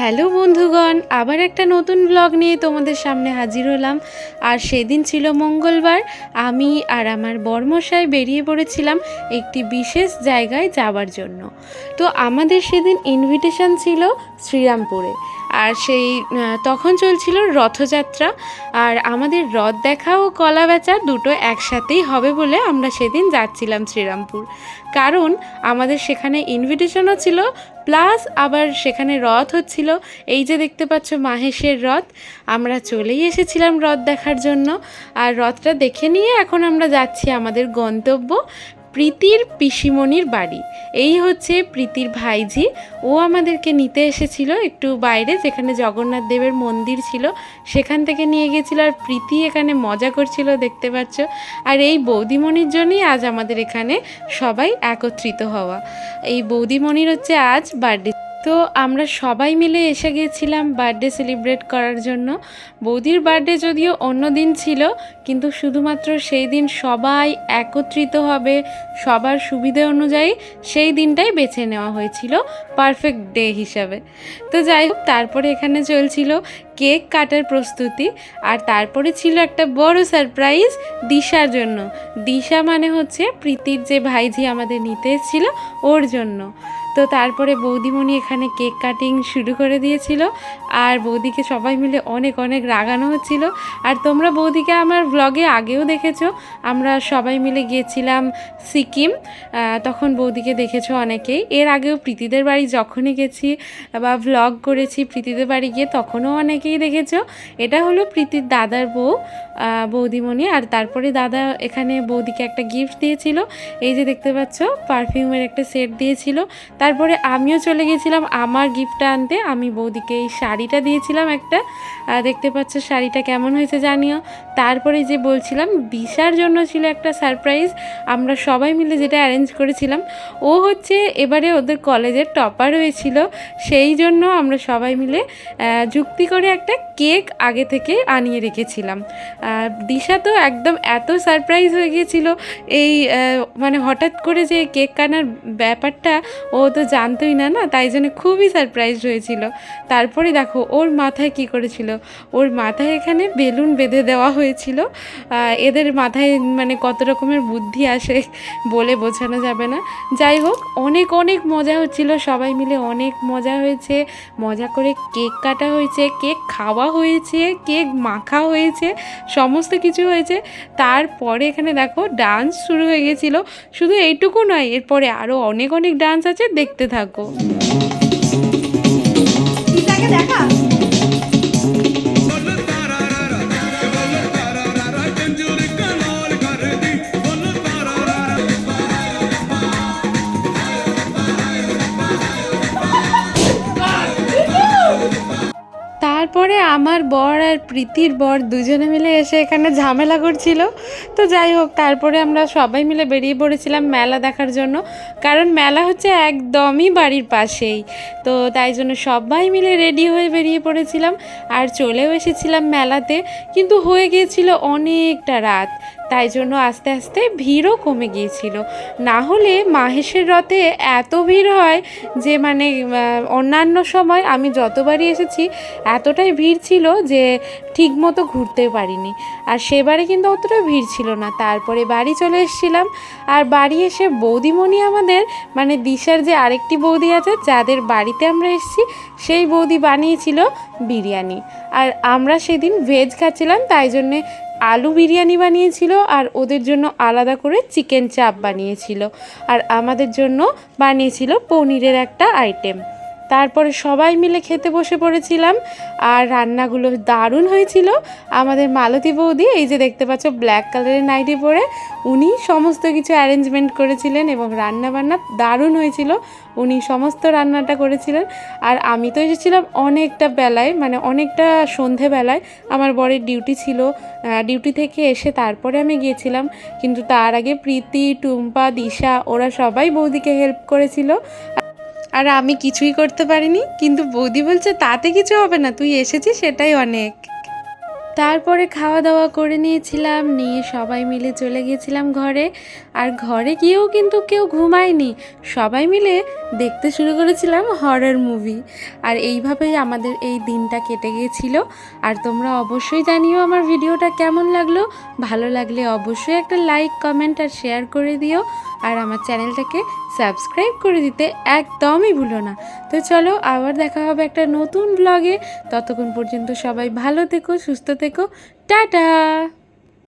Hello বন্ধুগণ, আবার একটা নতুন ব্লগ নিয়ে তোমাদের সামনে হাজির হলাম। আর সেদিন ছিল মঙ্গলবার, আমি আর আমার বর্মশায় বেরিয়ে পড়েছিলাম একটি বিশেষ জায়গায় যাওয়ার জন্য। তো আমাদের সেদিন ইনভিটেশন ছিল শ্রীরামপুরে। আর সেই তখন চলছিল রথযাত্রা। আর আমাদের রথ দেখা ও কলা বেচা দুটো একসাথেই হবে বলে আমরা সেদিন যাচ্ছিলাম শ্রীরামপুর। কারণ আমাদের সেখানে ইনভিটেশনও ছিল প্লাস আবার সেখানে রথ হচ্ছিল। এই যে দেখতে পাচ্ছ মাহেশের রথ, আমরা চলেই এসেছিলাম রথ দেখার জন্য। আর রথটা দেখে নিয়ে এখন আমরা যাচ্ছি আমাদের গন্তব্য প্রীতির পিসিমণির বাড়ি। এই হচ্ছে প্রীতির ভাইঝি। ও আমাদেরকে নিতে এসেছিল একটু বাইরে, যেখানে জগন্নাথ দেবের মন্দির ছিল। সেখান থেকে নিয়ে গেছিল আর প্রীতি এখানে মজা করছিল, দেখতে পাচ্ছ। আর এই বৌদিমণির জন্যই আজ আমাদের এখানে সবাই একত্রিত হওয়া। এই বৌদিমণির হচ্ছে আজ বার্থডে তো আমরা সবাই মিলে এসে গেছিলাম বার্থডে সেলিব্রেট করার জন্য। বৌদির বার্থডে যদিও অন্য দিন ছিল, কিন্তু শুধুমাত্র সেই দিন সবাই একত্রিত হবে, সবার সুবিধে অনুযায়ী সেই দিনটাই বেছে নেওয়া হয়েছিল পারফেক্ট ডে হিসাবে। তো যাই হোক, তারপরে এখানে চলছিল কেক কাটার প্রস্তুতি, আর তারপরে ছিল একটা বড় সারপ্রাইজ দিশার জন্য। দিশা মানে হচ্ছে প্রীতির যে ভাইঝি আমাদের নিতে এসেছিল, ওর জন্য। তো তারপরে বৌদিমণি এখানে কেক কাটিং শুরু করে দিয়েছিল আর বৌদিকে সবাই মিলে অনেক অনেক রাগানো হচ্ছিল। আর তোমরা বৌদিকে আমার ব্লগে আগেও দেখেছ, আমরা সবাই মিলে গিয়েছিলাম সিকিম তখন বৌদিকে দেখেছ অনেকেই। এর আগেও প্রীতিদের বাড়ি যখনই গেছি বা ভ্লগ করেছি, প্রীতিদের বাড়ি গিয়ে তখনও অনেকেই দেখেছ। এটা হলো প্রীতির দাদার বউ বৌদিমণি। আর তারপরে দাদা এখানে বৌদিকে একটা গিফট দিয়েছিল। এই যে দেখতে পাচ্ছ পারফিউমের একটা সেট দিয়েছিল। তারপরে আমিও চলে গেছিলাম আমার গিফটটা আনতে। আমি বৌদিকে এই শাড়িটা দিয়েছিলাম একটা। দেখতে পাচ্ছ শাড়িটা কেমন হয়েছে জানিও। তারপরে যে বলছিলাম, দিশার জন্য ছিল একটা সারপ্রাইজ আমরা সবাই মিলে যেটা অ্যারেঞ্জ করেছিলাম, ও হচ্ছে এবারে ওদের কলেজের টপার হয়েছিল। সেই জন্য আমরা সবাই মিলে যুক্তি করে একটা কেক আগে থেকে আনিয়ে রেখেছিলাম। দিশা তো একদম এত সারপ্রাইজ হয়ে গিয়েছিল। এই মানে হঠাৎ করে যে কেক কানার ব্যাপারটা, ও তো জানতোই না না? তাই জন্য খুবই সারপ্রাইজ হয়েছিল। তারপরে দেখো, ওর মাথায় কি করেছিল? ওর মাথায় এখানে বেলুন বেঁধে দেওয়া হয়েছিল। এদের মাথায় মানে কত রকমের বুদ্ধি আসে বলে বোঝানো যাবে না। যাই হোক, অনেক অনেক মজা হচ্ছিল। সবাই মিলে অনেক মজা হয়েছে। মজা করে কেক কাটা হয়েছে, কেক খাওয়া হয়েছে, কেক মাখা হয়েছে, সমস্ত কিছু হয়েছে। তারপরে এখানে দেখো ডান্স শুরু হয়ে গেছিল। শুধু এইটুকু নয়, এরপরে আরও অনেক অনেক ডান্স আছে। দেখতে থাকো। তারপরে আমার বর আর প্রীতির বর দুজনে মিলে এসে এখানে ঝামেলা করছিল। তো যাই হোক, তারপরে আমরা সবাই মিলে বেরিয়ে পড়েছিলাম মেলা দেখার জন্য। কারণ মেলা হচ্ছে একদমই বাড়ির পাশেই। তো তাই জন্য সবাই মিলে রেডি হয়ে বেরিয়ে পড়েছিলাম। আর চলেও এসেছিলাম মেলাতে। কিন্তু হয়ে গিয়েছিল অনেকটা রাত। তাই জন্য আস্তে আস্তে ভিড়ও কমে গিয়েছিল। না হলে মাহেশের রথে এত ভিড় হয় যে মানে অন্যান্য সময় আমি যতবারই এসেছি, এতটাই ভিড় ছিল যে ঠিক মতো ঘুরতে পারিনি। আর সেবারে কিন্তু অতটা ভিড় ছিল না। তারপরে বাড়ি চলে এসেছিলাম। আর বাড়ি এসে বৌদিমণি আমাদের মানে দিশার যে আরেকটি বৌদি আছে, যাদের বাড়িতে আমরা এসেছি, সেই বৌদি বানিয়েছিল বিরিয়ানি। আর আমরা সেদিন ভেজ খাচ্ছিলাম, তাই জন্যে আলু বিরিয়ানি বানিয়েছিল আর ওদের জন্য আলাদা করে চিকেন চাপ বানিয়েছিল। আর আমাদের জন্য বানিয়েছিল পনিরের একটা আইটেম তারপরে সবাই মিলে খেতে বসে পড়েছিলাম আর রান্নাগুলো দারুণ হয়েছিল। আমাদের মালতী বৌদি, এই যে দেখতে পাচ্ছ ব্ল্যাক কালারের নাইটি পরে, উনি সমস্ত কিছু অ্যারেঞ্জমেন্ট করেছিলেন এবং রান্না বান্না দারুণ হয়েছিল। উনি সমস্ত রান্নাটা করেছিলেন। আর আমি তো এসেছিলাম অনেকটা বেলায় মানে অনেকটা সন্ধেবেলায়। আমার বরের ডিউটি ছিল ডিউটি থেকে এসে তারপরে আমি গিয়েছিলাম। কিন্তু তার আগে প্রীতি, টুম্পা, দিশা, ওরা সবাই বৌদিকে হেল্প করেছিল। আর আমি কিছুই করতে পারিনি, কিন্তু বৌদি বলছে, তাতে কিছু হবে না, তুই এসেছিস, সেটাই অনেক। তারপরে খাওয়া দাওয়া করে নিয়েছিলাম, নিয়ে সবাই মিলে চলে গিয়েছিলাম ঘরে। আর ঘরে গিয়েও কিন্তু কেউ ঘুমায়নি। সবাই মিলে দেখতে শুরু করেছিলাম হরর মুভি আর এইভাবেই আমাদের এই দিনটা কেটে গিয়েছিল। আর তোমরা অবশ্যই জানিও আমার ভিডিওটা কেমন লাগল। ভালো লাগলে অবশ্যই একটা লাইক কমেন্ট আর শেয়ার করে দিও। আর আমার চ্যানেলটাকে সাবস্ক্রাইব করে দিতে একদমই ভুলো না। তো চলো আবার দেখা হবে একটা নতুন ব্লগে ততক্ষণ পর্যন্ত সবাই ভালো থেকো, সুস্থ থেকো। টাটা!